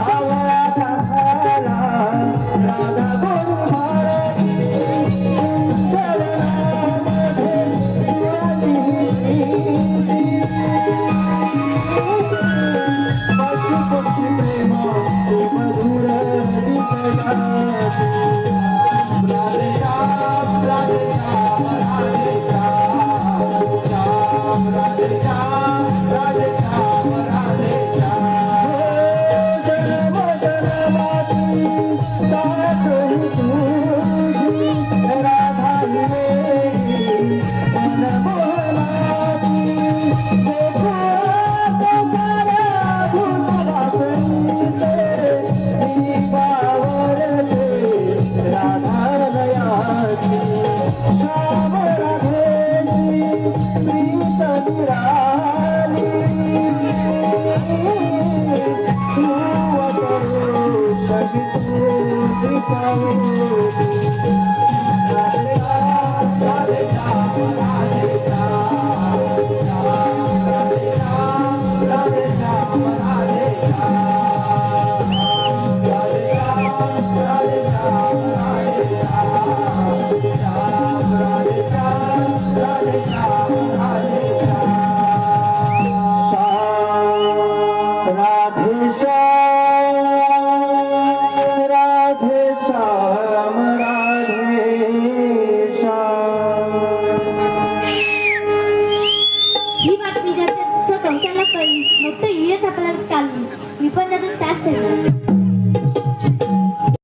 I'm I'm not Yeah. कंसाला कळली मग तो येच आपल्याला चालली मी पण त्यातून त्याच